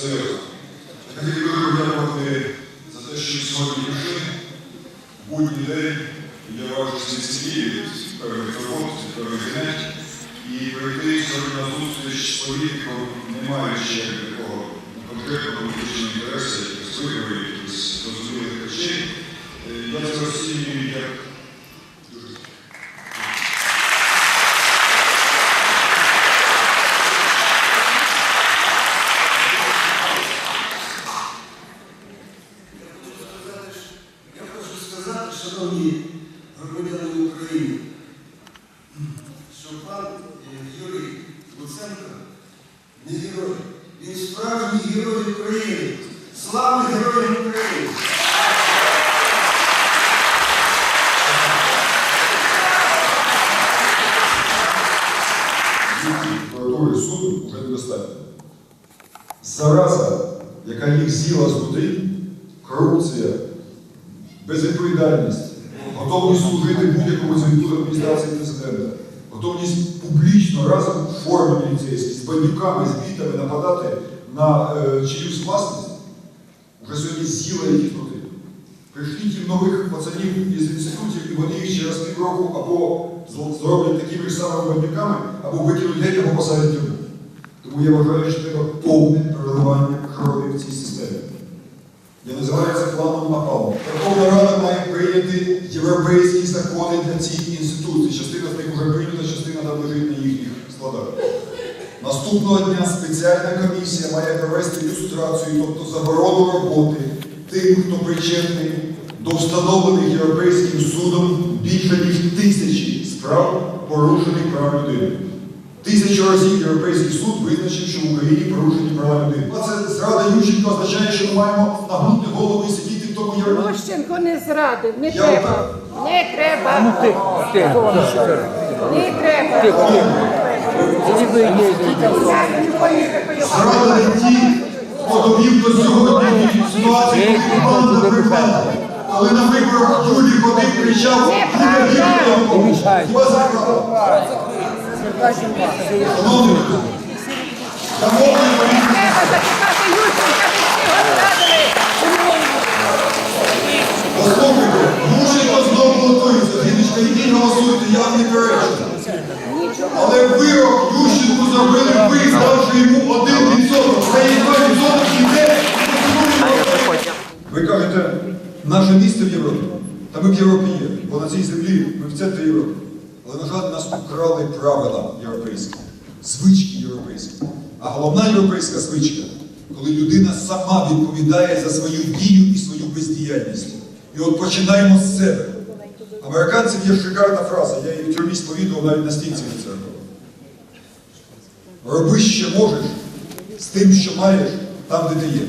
серйозно. Я хотів би подякувати за те, що сьогодні прийшли. Будній день, я вважаю, що це цілі певних робот, певних занять. І прийти сьогодні на зустріч з політиком, не маючи такого конкретного політичного інтересу, якихось виборів, якихось зрозумілих речей. Я це розцінюю шановні громадяни України, що пан е, Юрій Луценко не герой. Він справжній герой України. Слава героям України! прокуратури. Зараза, яка їх з'їла знутрі, корупція, безвідповідальність, готовність служити будь-якому звіту адміністрації президента, готовність публічно разом в формі міліцейській з бандюками, з бітами нападати на е, чиюсь власність, вже сьогодні з'їла їх ізнутрі. Пришліть їм нових пацанів із інститутів, і вони їх через півроку або зроблять такими ж самими бандюками, або викинуть геть, або посадять тюрму. Тому я вважаю, що треба повне переливання крові в цій системі. Я називаю планом напалу. Верховна Рада має прийняти європейські закони для цих інституцій. Частина з них вже прийнята, частина там на їхніх складах. Наступного дня спеціальна комісія має провести люстрацію, тобто заборону роботи тим, хто причетний до встановлених Європейським судом більше ніж тисячі справ порушених прав людини. Тисячу разів Європейський суд визначив, що в Україні порушені права людини. А це зрада Ющенко означає, що ми маємо нагнути голову і сидіти в тому Європейському. Ющенко не зрадив, не Я треба. Не треба. Ну ти, ти, Не треба. Зрада не ті, хто довів до сьогодні ситуації, коли команда прикладу. Коли на виборах Юрій ходив, кричав, «Юля, Юля, Не мішайте. Послухайте, Ющенко знову готується. Ідіть голосуйте, я не перечу. Але вирок зробили ви, ставши йому один відсоток. Це є два відсоток іде. Ви кажете, наше місце в Європі. Та ми в Європі є, бо на цій землі ми в центрі Європи. Але, на жаль, нас украли правила європейські, звички європейські. А головна європейська звичка, коли людина сама відповідає за свою дію і свою бездіяльність. І от починаємо з себе. Американців є шикарна фраза, я її в тюрмі сповідував навіть на стінці від церкви. Роби, що можеш з тим, що маєш, там, де ти є.